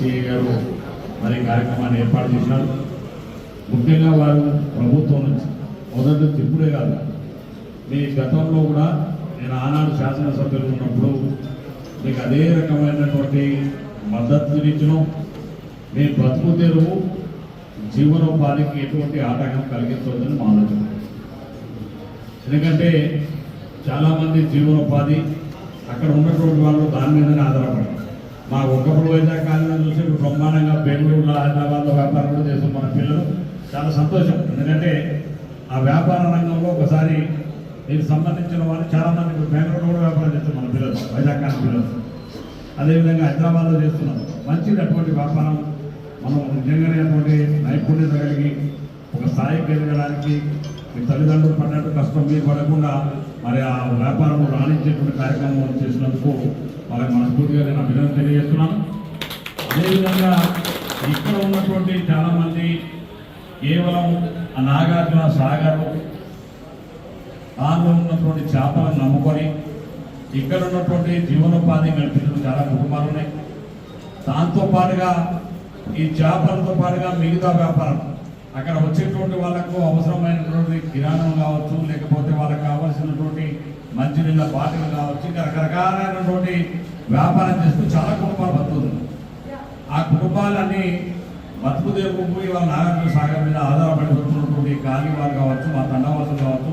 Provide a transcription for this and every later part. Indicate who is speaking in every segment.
Speaker 1: CI గారు మరి కార్యక్రమాన్ని ఏర్పాటు చేశారు. ముఖ్యంగా వారు ప్రభుత్వం నుంచి మొదటి ఇప్పుడే కాదు మీ గతంలో కూడా నేను ఆనాడు శాసనసభ్యులు ఉన్నప్పుడు మీకు అదే రకమైనటువంటి మద్దతునిచ్చడం మీ బ్రతుకు తెరువు జీవనోపాధికి ఎటువంటి ఆటంకం కలిగించవద్దని మా ఆలోచన. ఎందుకంటే చాలామంది జీవనోపాధి అక్కడ ఉన్నటువంటి వాళ్ళు దాని మీదనే ఆధారపడి మా ఒకప్పుడు వైజాగ్ కాలంలో చూసి ఇప్పుడు బ్రహ్మాండంగా బెంగళూరులో హైదరాబాద్లో వ్యాపారం కూడా చేస్తున్న మన పిల్లలు చాలా సంతోషం. ఎందుకంటే ఆ వ్యాపార రంగంలో ఒకసారి దీనికి సంబంధించిన వాళ్ళు చాలా మంది ఇప్పుడు బెంగళూరులో కూడా వ్యాపారం చేస్తున్నారు మన పిల్లలు వైజాగ్ కాని పిల్లలు. అదేవిధంగా హైదరాబాద్లో చేస్తున్నారు. మంచి అటువంటి వ్యాపారం. మనం నిజంగానే అటువంటి నైపుణ్యత కలిగి ఒక స్థాయికి ఎదగడానికి మీ తల్లిదండ్రులు పడినట్టు కష్టం మీరు పడకుండా మరి ఆ వ్యాపారం రాణించేటువంటి కార్యక్రమం చేసినందుకు వాళ్ళకి మనస్ఫూర్తిగా నేను అభినందన తెలియజేస్తున్నాను. అదేవిధంగా ఇక్కడ ఉన్నటువంటి చాలామంది కేవలం ఆ నాగార్జున సాగర్ దానిలో ఉన్నటువంటి చేపలను నమ్ముకొని ఇక్కడ ఉన్నటువంటి జీవనోపాధి కల్పించిన చాలా కుటుంబాలు ఉన్నాయి. దాంతో పాటుగా ఈ చేపలతో పాటుగా మిగతా వ్యాపారం అక్కడ వచ్చేటువంటి వాళ్ళకు అవసరమైనటువంటి కిరాణం కావచ్చు లేకపోతే వాళ్ళకి కావాల్సినటువంటి మంచినీళ్ళ బాటిల్ కావచ్చు ఇంకా రకరకాలైనటువంటి వ్యాపారం చేస్తూ చాలా కుటుంబాలు బతుకుతుంది ఆ కుటుంబాలన్నీ బతుకు ఇలా వాళ్ళ నాగార్జున సాగర్ మీద ఆధారపడి వస్తున్నటువంటి కానీ వారు కావచ్చు మా తండవాసులు కావచ్చు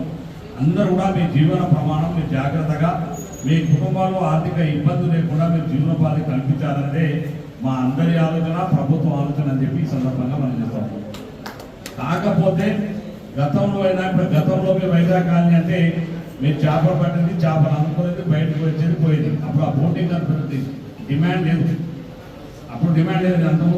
Speaker 1: అందరూ కూడా మీ జీవన ప్రమాణం మీరు జాగ్రత్తగా మీ కుటుంబాల్లో ఆర్థిక ఇబ్బంది లేకుండా మీరు జీవనోపాధి కల్పించాలంటే మా అందరి ఆలోచన ప్రభుత్వం ఆలోచన అని చెప్పి ఈ సందర్భంగా మనం చెప్తాం కాకపోతే గతంలో అయినా ఇప్పుడు గతంలో మీ వైజాగ్ కాలనీ అంటే మీరు చేపలు పట్టింది చేపలు అనుకునేది బయటకు వచ్చేది పోయేది. అప్పుడు ఆ బోటింగ్ అనుకున్నది డిమాండ్ లేదు. అప్పుడు డిమాండ్ లేదు అంతకు